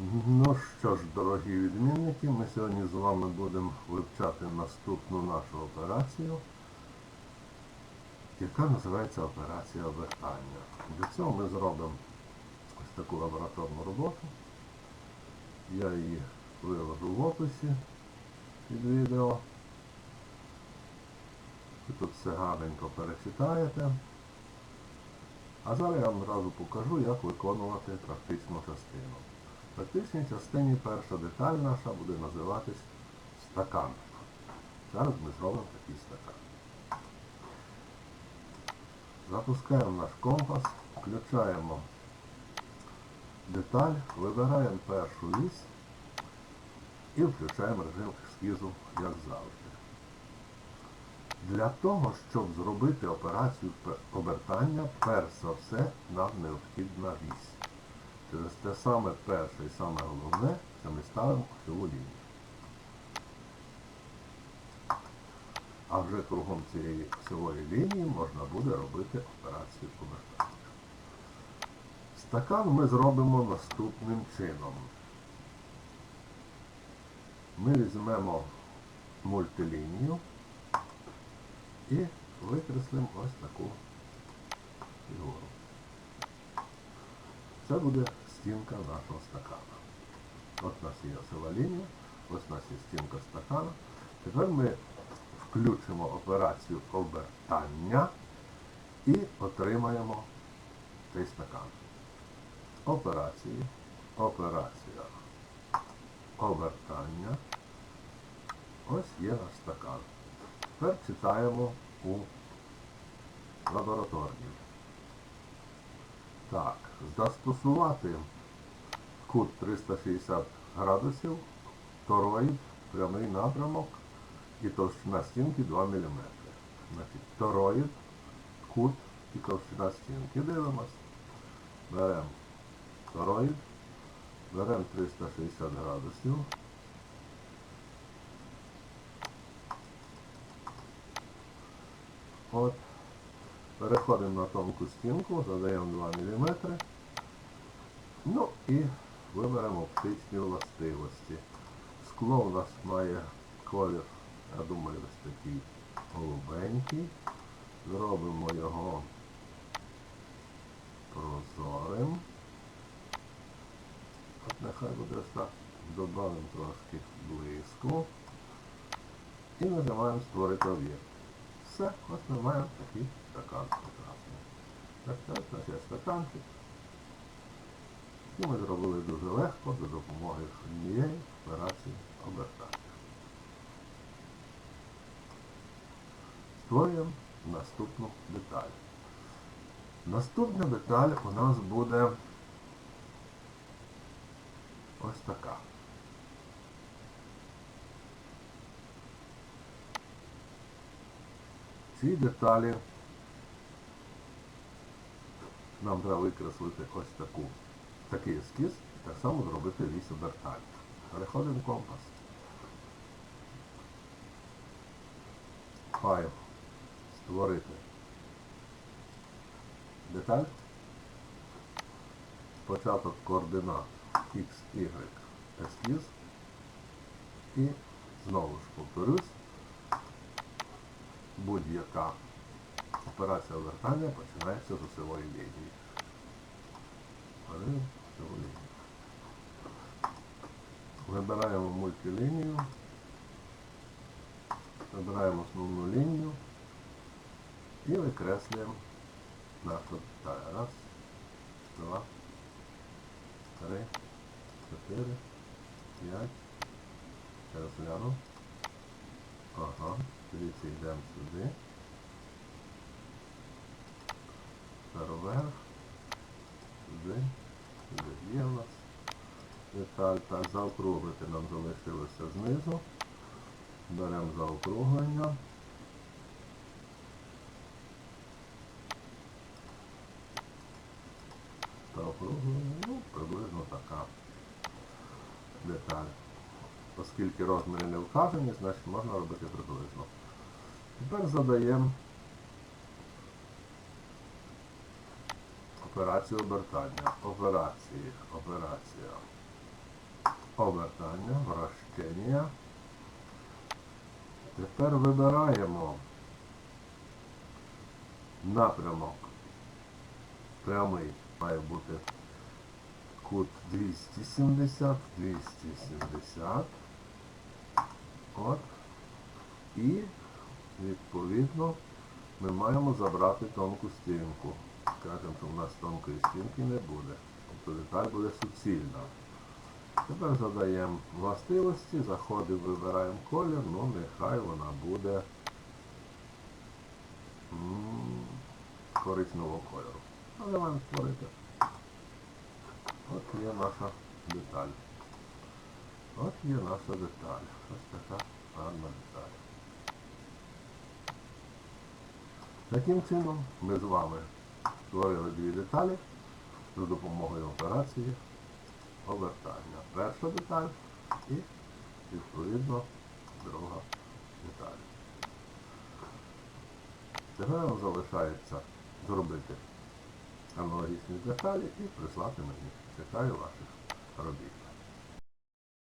Ну що ж, дорогі відмінники, ми сьогодні з вами будемо вивчати наступну нашу операцію, яка називається операція обертання. Для цього ми зробимо ось таку лабораторну роботу. Я її виложу в описі під відео. Ви тут все гарненько перечитаєте. А зараз я вам одразу покажу, як виконувати практичну частину. Практичній частині перша деталь наша буде називатись стакан. Зараз ми зробимо такий стакан. Запускаємо наш компас, включаємо деталь, вибираємо першу вісь і включаємо режим ескізу, як завжди. Для того, щоб зробити операцію обертання, перш за все нам необхідна вісь. Через те саме перше і саме головне, це ми ставимо осьову лінію. А вже кругом цієї осьової лінії можна буде робити операцію обертання. Стакан ми зробимо наступним чином. Ми візьмемо мультилінію і викреслимо ось таку фігуру. Це буде стінка нашого стакана. От у нас є осова лінія, ось у нас є стінка стакана. Тепер ми включимо операцію обертання і отримаємо цей стакан. Операції, операція, обертання. Ось є наш стакан. Тепер читаємо у лабораторній. Так, застосувати кут 360 градусів, тороїд, прямий напрямок і товщина стінки 2 мм. Значить, тороїд, кут і товщина стінки. Дивимось. Беремо тороїд, беремо 360 градусів. От. Переходимо на тонку стінку, задаємо 2 мм. Ну і виберемо оптичні властивості. Скло у нас має колір, я думаю, ось такий голубенький. Зробимо його прозорим. От нехай буде так. Додамо трошки блиску. І нажимаємо створити об'єкт. Все, ось ми маємо такий стакан прекрасний. Так, так, у є стаканчик. І ми зробили дуже легко за допомогою однієї операції обертання. Створюємо наступну деталь. Наступна деталь у нас буде ось така. Ці деталі нам треба викреслити ось таку, такий ескіз і так само зробити вісь обертання. Переходимо в компас. Файл. Створити деталь. Початок координат X, Y, ескіз. І знову ж повторюсь, будь-яка операція обертання починається з осевої лінії. Вибираємо мультилінію, вибираємо основну лінію і викреслюємо деталь. Раз, два, три, чотири, п'ять. Зараз гляну. Дивіться, йдемо сюди. Вверх. Сюди. Сюди є у нас. Деталь так заокруглити нам залишилося знизу. Беремо заокруглення. Заокруглення, ну, приблизно така деталь. Оскільки розміри не вказані, значить можна робити приблизно. Тепер задаємо операцію обертання. Операції, операція. обертання, вращення. Тепер вибираємо напрямок. Прямий має бути кут 270, 270. От. І відповідно ми маємо забрати тонку стінку. Скажемо, що у нас тонкої стінки не буде. Тобто деталь буде суцільна. Тепер задаємо властивості, заходимо, вибираємо колір, ну нехай вона буде коричневого кольору. Але маємо створити. От є наша деталь. От є наша деталь. Ось така гарна деталь. Таким чином ми з вами створили дві деталі за допомогою операції обертання. Перша деталь і відповідно друга деталь. Тепер нам залишається зробити аналогічні деталі і прислати мені. Чекаю ваших робіт.